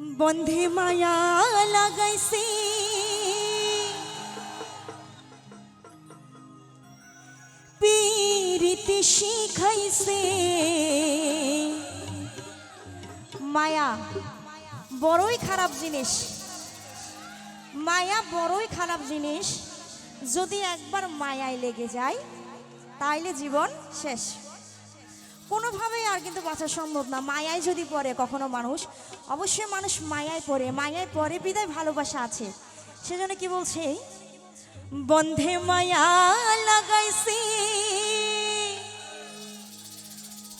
বন্ধে মায়া লাগাইছে। পীরিতি শিখাইছে। মায়া, বড়ই খারাপ জিনিস। মায়া, বড়ই খারাপ জিনিস। যদি একবার মায়ায় লেগে যায়, তাইলে জীবন শেষ। কোনোভাবেই আর কিন্তু বাঁচা সম্ভব না। মায়ায় যদি পড়ে কখনো মানুষ, অবশ্যই মানুষ মায়ায় পড়ে। মায়ায় পড়ে বিদায় ভালোবাসা আছে। সেজন্য কি বলছে? বন্ধে মায়া লাগাইছি,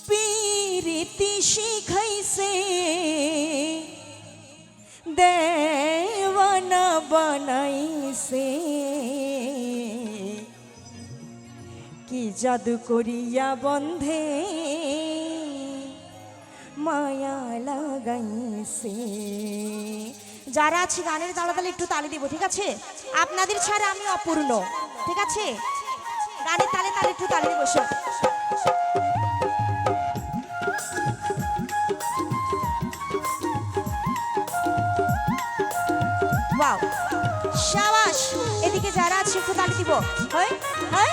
পীরিতি শিখাইছে, দেওয়ানা বানাইছে। জাদু করিয়া বন্ধে মায়া লাগাইছে। যারা আছে গানের তালে একটু তালি দিব, ঠিক আছে? আপনাদের ছাড়া আমি অপূর্ণ, ঠিক আছে? গানের তালে তালে একটু তালি দিব, সব। শাবাশ এদিকে যারা আছে একটু তালি দিব। হয়? হয়?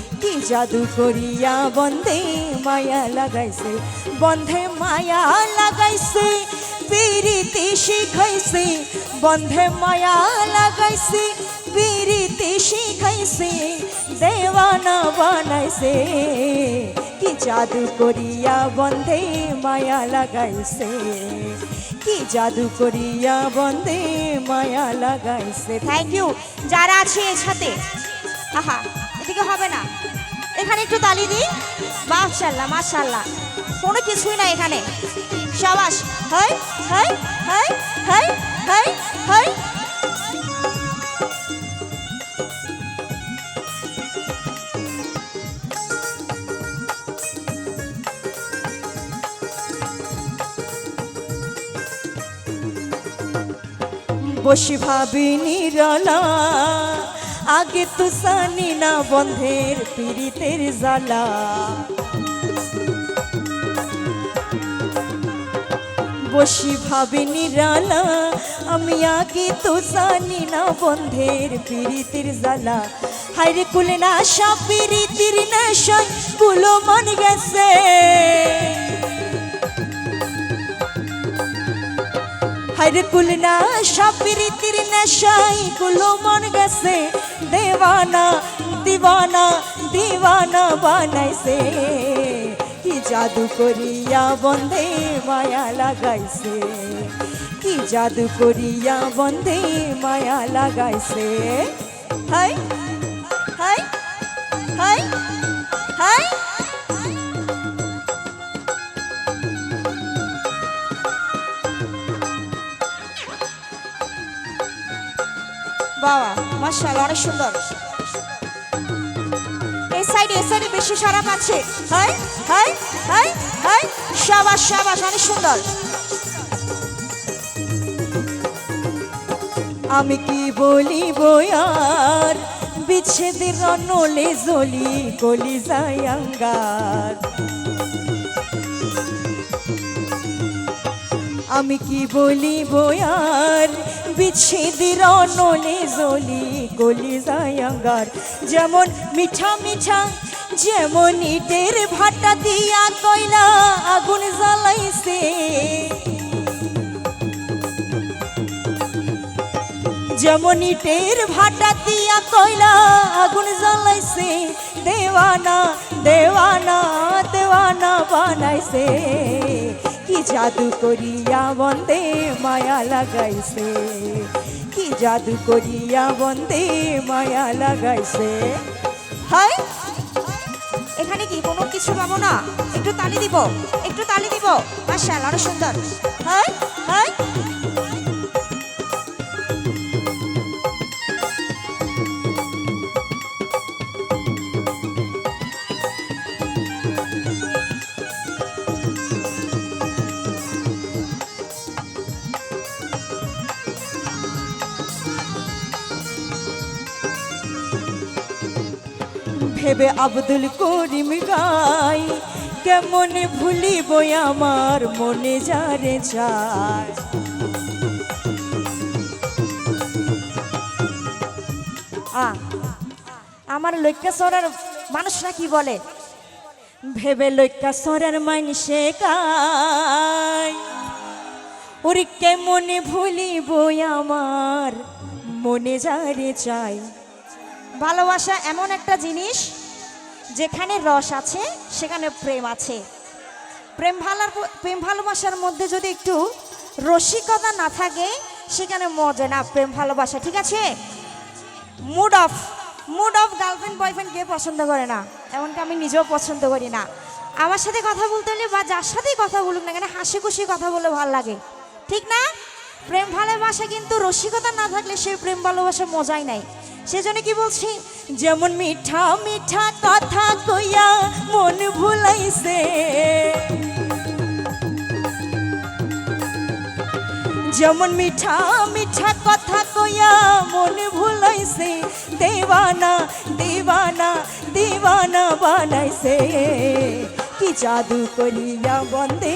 কি জাদু করিয়া বন্ধে মায়া লাগাইছে বন্ধে মায়া লাগাইছে, পিরিতি শিখাইছে বন্ধে মায়া লাগাইছে, পিরিতি শিখাইছে, দেওয়ানা বানাইছে। কি জাদু করিয়া বন্ধে মায়া লাগাইছে, কি জাদু করিয়া বন্ধে মায়া লাগাইছে। থ্যাংক ইউ যারা আছে এর সাথে, আহা, এদিকে হবে না। এখানে একটু তালি দিই মাশাল্লাহ মাশাল্লাহ কোনো কিছুই না এখানে। সাবাস হয় হয় হয় হয় হয় হয় বসি ভাবি নিরলা আগে তো সানি না বন্ধের পীড়িতের জ্বালা। বসি ভাবি নিরালা, আমি আগে তো জানি না বন্ধের পীড়িতের জ্বালা। হাইরে কুলে না সব পীড়িতির নেশায় কুলো মন গেছে। হাইরে কুলনা সাপিরিতির নেশাই কুলো মন গেছে। দেওয়ানা, দিওয়ানা দিওয়ানা বানাইছে। কি জাদু করিয়া বন্ধে মায়া লাগাইছে। কি জাদু করিয়া বন্ধে মায়া লাগাইছে। হাই হাই হাই হাই বাবা, মাশাআল্লাহ, অনেক সুন্দর। এই সাইডে এই সাইডে বেশি সারা পাচ্ছে। হাই শাবাশ শাবাশ অনেক সুন্দর। আমি কি বলি বয়ার? বিচ্ছেদের নলে জলি গলি যায় আঙ্গার। আমি কি বলি বয়ার? বিচ্ছেদের নলে জলি গলি যায় আঙ্গার যেমন মিঠা মিঠা, যেমন ইটের ভাটা দিয়া কয়লা আগুন জ্বালাইছে। যেমন ইটের ভাটা দিয়া কয়লা আগুন জ্বালাইছে। দেওয়ানা দেওয়ানা দেওয়ানা বানাইছে। জাদু করিয়া বন্দে মায়া লাগাইছে? কি জাদু করিয়া বন্দে মায়া লাগাইছে? হাই! এখানে কি কোনো কিছু পাবো না? একটু তালি দিব, একটু তালি দিব। মার্শাল আরও সুন্দর। হাই হাই। ভেবে আব্দুল করিম গাই। কেমন ভুলিব আমার মনে যারে আ আমার লক্ষ্যেশ্বরের মানুষরা কি বলে? ভেবে সরার মানসে গায় ওরে কেমন ভুলিব আমার মনে যারে চাই। ভালোবাসা এমন একটা জিনিস যেখানে রস আছে, সেখানে প্রেম আছে। প্রেম ভালার প্রেম ভালোবাসার মধ্যে যদি একটু রসিকতা না থাকে, সেখানে মজা না, প্রেম ভালোবাসা, ঠিক আছে? Mood off mood off girlfriend boyfriend কে পছন্দ করে না, এমনকি আমি নিজেও পছন্দ করি না। আমার সাথে কথা বলতে হলে বা যার সাথেই কথা বলুক না কেন হাসি খুশি কথা বলে ভালো লাগে, ঠিক না? প্রেম ভালোবাসা কিন্তু রসিকতা না থাকলে সেই প্রেম ভালোবাসা মজাই নাই। সেজন্য কি বলছি? যেমন মিঠা মিঠা কথা কইয়া মন ভুলাইছে। যেমন মিঠা মিঠা কথা কইয়া মন ভুলাইছে, দেওয়ানা দিবানা দিবানা বানাইছে। কি জাদু করিয়া বন্দে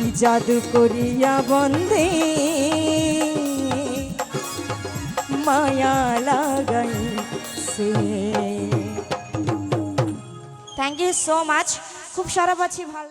কি জাদু করিয়া বন্দে। মায়া লাগাই সে। থ্যাংক ইউ সো মাচ খুব সারা পাচ্ছি, ভালো